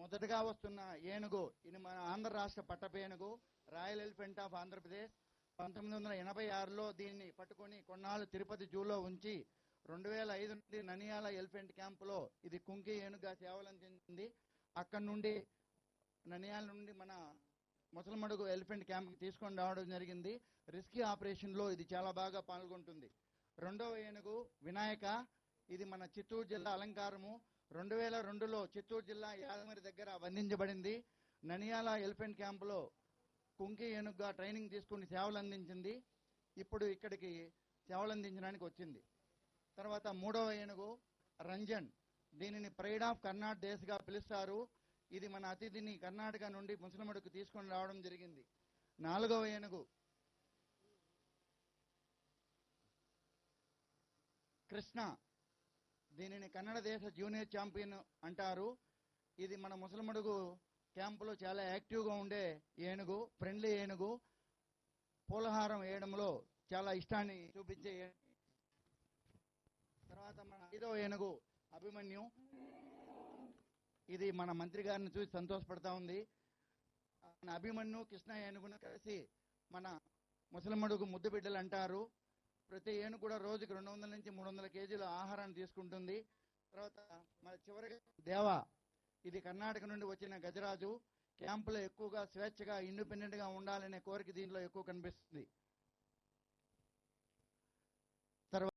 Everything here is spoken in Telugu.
మొదటగా వస్తున్న ఏనుగు ఇది మన ఆంధ్ర రాష్ట్ర పట్టపేనుగు రాయల్ ఎలిఫెంట్ ఆఫ్ ఆంధ్రప్రదేశ్ పంతొమ్మిది వందల ఎనభై ఆరులో దీన్ని పట్టుకొని కొన్నాళ్ళు తిరుపతి జూలో ఉంచి రెండు వేల ఐదు నుండి ననియాల ఎలిఫెంట్ క్యాంపులో ఇది కుంకి ఏనుగుగా సేవలందించింది. అక్కడి నుండి ననియాల నుండి మన ముసలమడుగు ఎలిఫెంట్ క్యాంప్కి తీసుకొని రావడం జరిగింది. రిస్కీ ఆపరేషన్లో ఇది చాలా బాగా పాల్గొంటుంది. రెండవ ఏనుగు వినాయక ఇది మన చిత్తూరు జిల్లా అలంకారము. రెండు వేల రెండులో చిత్తూరు జిల్లా యాదగిరి దగ్గర బంధించబడింది. ననియాల ఎలిఫెంట్ క్యాంపులో కుంకి ఏనుగ్గా ట్రైనింగ్ తీసుకుని సేవలు అందించింది. ఇప్పుడు ఇక్కడికి సేవలు అందించడానికి వచ్చింది. తర్వాత మూడవ ఏనుగు రంజన్. దీనిని ప్రైడ్ ఆఫ్ కర్ణాటక దేశ్గా పిలుస్తారు. ఇది మన అతిథిని కర్ణాటక నుండి ముసలమడుకు తీసుకొని రావడం జరిగింది. నాలుగవ ఏనుగు కృష్ణ. దీనిని కన్నడ దేశ జూనియర్ ఛాంపియన్ అంటారు. ఇది మన ముసలమడుగు క్యాంపులో చాలా యాక్టివ్గా ఉండే ఏనుగు ఫ్రెండ్లీ ఏనుగు. పూలహారం వేయడంలో చాలా ఇష్టాన్ని చూపించే తర్వాత మన ఐదవ ఏనుగు అభిమన్యు. ఇది మన మంత్రి గారిని చూసి సంతోషపడతా ఉంది. మన అభిమన్యు కృష్ణ ఏనుగును కలిసి మన ముసలమడుగు ముద్దు బిడ్డలు అంటారు. ప్రతి ఏను కూడా రోజుకి రెండు వందల నుంచి మూడు వందల కేజీల ఆహారాన్ని తీసుకుంటుంది. తర్వాత మన చివరిగా దేవ ఇది కర్ణాటక నుండి వచ్చిన గజరాజు. క్యాంపులో ఎక్కువగా స్వేచ్ఛగా ఇండిపెండెంట్గా ఉండాలనే కోరిక దీనిలో ఎక్కువ కనిపిస్తుంది తర్వాత